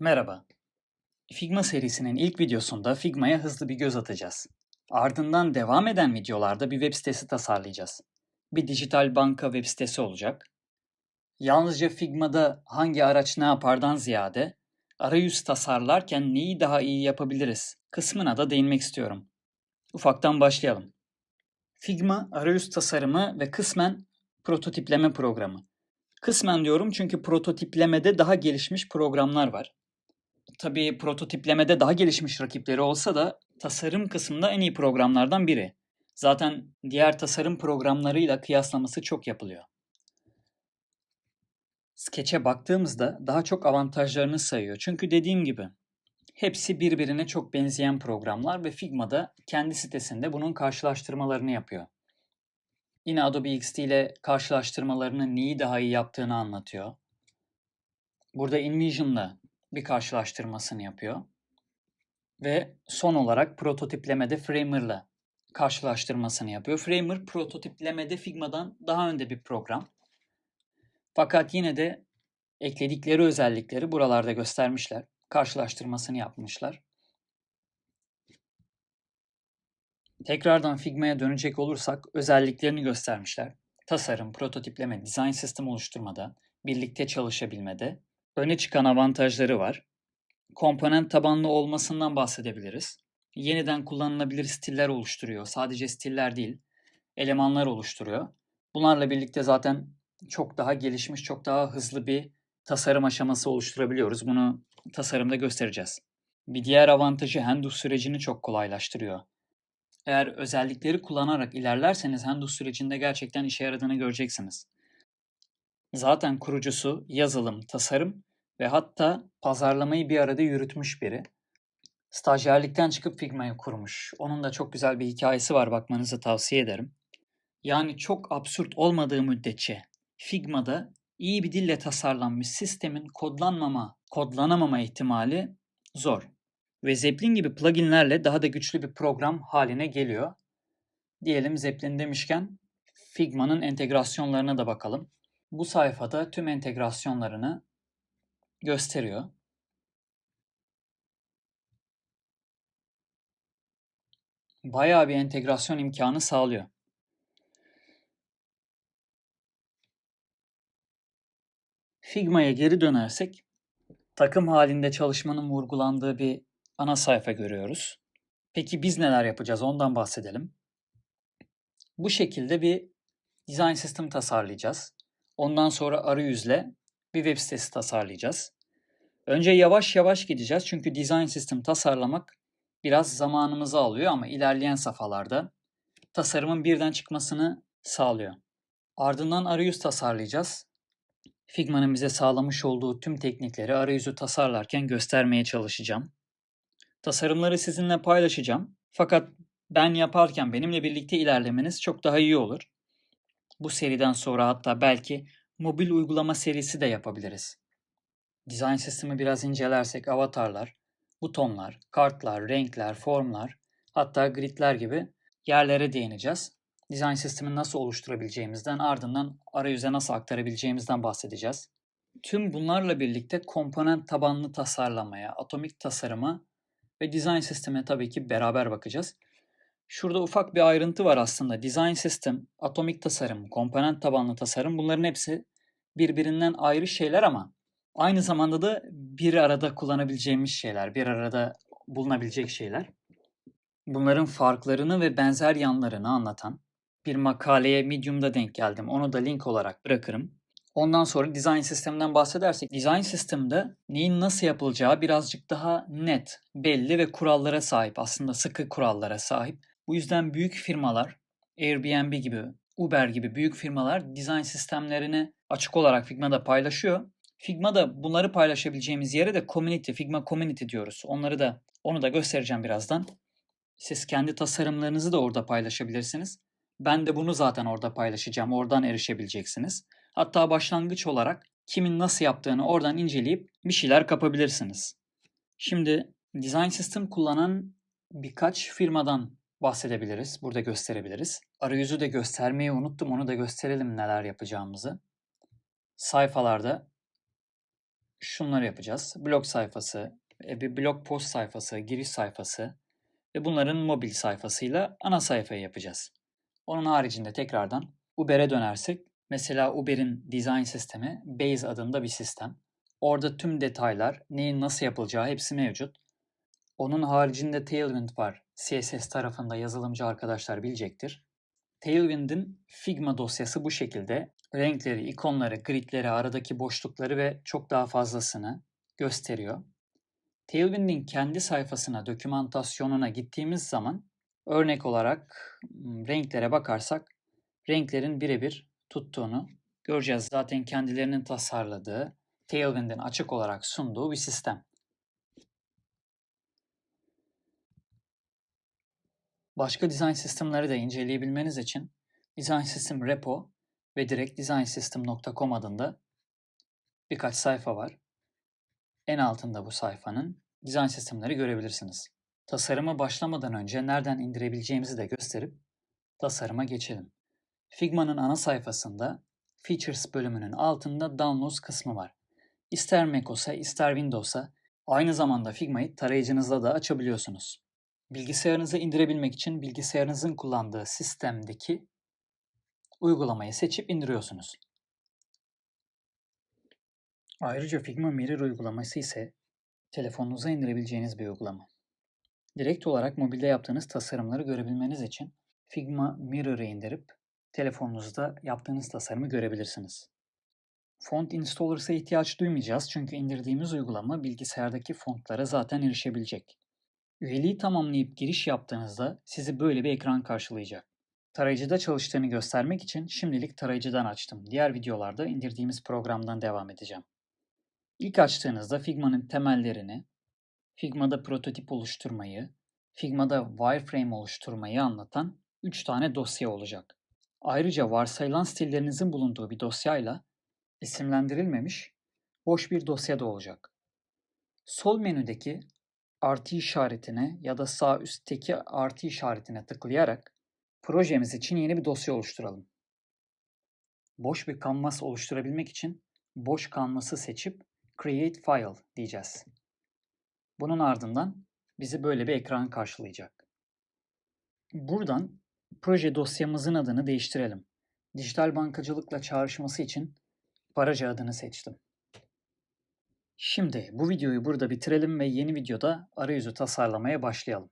Merhaba. Figma serisinin ilk videosunda Figma'ya hızlı bir göz atacağız. Ardından devam eden videolarda bir web sitesi tasarlayacağız. Bir dijital banka web sitesi olacak. Yalnızca Figma'da hangi araç ne yapardan ziyade arayüz tasarlarken neyi daha iyi yapabiliriz kısmına da değinmek istiyorum. Ufaktan başlayalım. Figma arayüz tasarımı ve kısmen prototipleme programı. Kısmen diyorum çünkü prototiplemede daha gelişmiş programlar var. Tabii prototiplemede daha gelişmiş rakipleri olsa da tasarım kısmında en iyi programlardan biri. Zaten diğer tasarım programlarıyla kıyaslaması çok yapılıyor. Sketch'e baktığımızda daha çok avantajlarını sayıyor. Çünkü dediğim gibi hepsi birbirine çok benzeyen programlar ve Figma'da kendi sitesinde bunun karşılaştırmalarını yapıyor. Yine Adobe XD ile karşılaştırmalarını neyi daha iyi yaptığını anlatıyor. Burada InVision'la bir karşılaştırmasını yapıyor. Ve son olarak prototiplemede Framer'la karşılaştırmasını yapıyor. Framer prototiplemede Figma'dan daha önde bir program. Fakat yine de ekledikleri özellikleri buralarda göstermişler. Karşılaştırmasını yapmışlar. Tekrardan Figma'ya dönecek olursak özelliklerini göstermişler. Tasarım, prototipleme, design sistem oluşturmada, birlikte çalışabilmede öne çıkan avantajları var. Komponent tabanlı olmasından bahsedebiliriz. Yeniden kullanılabilir stiller oluşturuyor. Sadece stiller değil, elemanlar oluşturuyor. Bunlarla birlikte zaten çok daha gelişmiş, çok daha hızlı bir tasarım aşaması oluşturabiliyoruz. Bunu tasarımda göstereceğiz. Bir diğer avantajı handoff sürecini çok kolaylaştırıyor. Eğer özellikleri kullanarak ilerlerseniz handoff sürecinde gerçekten işe yaradığını göreceksiniz. Zaten kurucusu yazılım, tasarım ve hatta pazarlamayı bir arada yürütmüş biri. Stajyerlikten çıkıp Figma'yı kurmuş. Onun da çok güzel bir hikayesi var bakmanızı tavsiye ederim. Yani çok absürt olmadığı müddetçe Figma'da iyi bir dille tasarlanmış sistemin kodlanmama, kodlanamama ihtimali zor. Ve Zeppelin gibi pluginlerle daha da güçlü bir program haline geliyor. Diyelim Zeppelin demişken Figma'nın entegrasyonlarına da bakalım. Bu sayfada tüm entegrasyonlarını gösteriyor. Bayağı bir entegrasyon imkanı sağlıyor. Figma'ya geri dönersek takım halinde çalışmanın vurgulandığı bir ana sayfa görüyoruz. Peki biz neler yapacağız ondan bahsedelim. Bu şekilde bir design system tasarlayacağız. Ondan sonra arayüzle bir web sitesi tasarlayacağız. Önce yavaş yavaş gideceğiz çünkü design system tasarlamak biraz zamanımızı alıyor ama ilerleyen safhalarda tasarımın birden çıkmasını sağlıyor. Ardından arayüz tasarlayacağız. Figma'nın bize sağlamış olduğu tüm teknikleri arayüzü tasarlarken göstermeye çalışacağım. Tasarımları sizinle paylaşacağım. Fakat ben yaparken benimle birlikte ilerlemeniz çok daha iyi olur. Bu seriden sonra hatta belki mobil uygulama serisi de yapabiliriz. Design sistemi biraz incelersek avatarlar, butonlar, kartlar, renkler, formlar, hatta gridler gibi yerlere değineceğiz. Design sistemi nasıl oluşturabileceğimizden ardından arayüze nasıl aktarabileceğimizden bahsedeceğiz. Tüm bunlarla birlikte komponent tabanlı tasarlamaya, atomik tasarıma ve design sisteme tabii ki beraber bakacağız. Şurada ufak bir ayrıntı var aslında. Design system, atomik tasarım, komponent tabanlı tasarım bunların hepsi birbirinden ayrı şeyler ama aynı zamanda da bir arada kullanabileceğimiz şeyler, bir arada bulunabilecek şeyler. Bunların farklarını ve benzer yanlarını anlatan bir makaleye Medium'da denk geldim. Onu da link olarak bırakırım. Ondan sonra design sistemden bahsedersek, design sistemde neyin nasıl yapılacağı birazcık daha net, belli ve kurallara sahip. Aslında sıkı kurallara sahip. Bu yüzden büyük firmalar, Airbnb gibi, Uber gibi büyük firmalar design sistemlerini açık olarak Figma'da paylaşıyor. Figma'da bunları paylaşabileceğimiz yere de community, Figma community diyoruz. Onları da onu da göstereceğim birazdan. Siz kendi tasarımlarınızı da orada paylaşabilirsiniz. Ben de bunu zaten orada paylaşacağım. Oradan erişebileceksiniz. Hatta başlangıç olarak kimin nasıl yaptığını oradan inceleyip bir şeyler kapabilirsiniz. Şimdi design system kullanan birkaç firmadan bahsedebiliriz. Burada gösterebiliriz. Arayüzü de göstermeyi unuttum. Onu da gösterelim neler yapacağımızı. Sayfalarda şunları yapacağız. Blog sayfası, e, bir blog post sayfası, giriş sayfası ve bunların mobil sayfasıyla ana sayfayı yapacağız. Onun haricinde tekrardan Uber'e dönersek, mesela Uber'in design sistemi Base adında bir sistem. Orada tüm detaylar, neyin nasıl yapılacağı hepsi mevcut. Onun haricinde Tailwind var. CSS tarafında yazılımcı arkadaşlar bilecektir. Tailwind'in Figma dosyası bu şekilde. Renkleri, ikonları, gridleri, aradaki boşlukları ve çok daha fazlasını gösteriyor. Tailwind'in kendi sayfasına, dokümantasyonuna gittiğimiz zaman örnek olarak renklere bakarsak renklerin birebir tuttuğunu göreceğiz. Zaten kendilerinin tasarladığı, Tailwind'in açık olarak sunduğu bir sistem. Başka design sistemleri de inceleyebilmeniz için Design System Repo ve direkt designsystem.com adında birkaç sayfa var. En altında bu sayfanın design sistemleri görebilirsiniz. Tasarıma başlamadan önce nereden indirebileceğimizi de gösterip tasarıma geçelim. Figma'nın ana sayfasında Features bölümünün altında Downloads kısmı var. İster macOS'a ister Windows'a aynı zamanda Figma'yı tarayıcınızda da açabiliyorsunuz. Bilgisayarınıza indirebilmek için bilgisayarınızın kullandığı sistemdeki uygulamayı seçip indiriyorsunuz. Ayrıca Figma Mirror uygulaması ise telefonunuza indirebileceğiniz bir uygulama. Direkt olarak mobilde yaptığınız tasarımları görebilmeniz için Figma Mirror'ı indirip telefonunuzda yaptığınız tasarımı görebilirsiniz. Font Installers'a ihtiyaç duymayacağız çünkü indirdiğimiz uygulama bilgisayardaki fontlara zaten erişebilecek. Üyeliği tamamlayıp giriş yaptığınızda sizi böyle bir ekran karşılayacak. Tarayıcıda çalıştığını göstermek için şimdilik tarayıcıdan açtım. Diğer videolarda indirdiğimiz programdan devam edeceğim. İlk açtığınızda Figma'nın temellerini, Figma'da prototip oluşturmayı, Figma'da wireframe oluşturmayı anlatan 3 tane dosya olacak. Ayrıca varsayılan stillerinizin bulunduğu bir dosyayla isimlendirilmemiş boş bir dosya da olacak. Sol menüdeki artı işaretine ya da sağ üstteki artı işaretine tıklayarak projemiz için yeni bir dosya oluşturalım. Boş bir kanvas oluşturabilmek için boş kanvası seçip Create File diyeceğiz. Bunun ardından bizi böyle bir ekran karşılayacak. Buradan proje dosyamızın adını değiştirelim. Dijital bankacılıkla çağrışması için Paraca adını seçtim. Şimdi bu videoyu burada bitirelim ve yeni videoda arayüzü tasarlamaya başlayalım.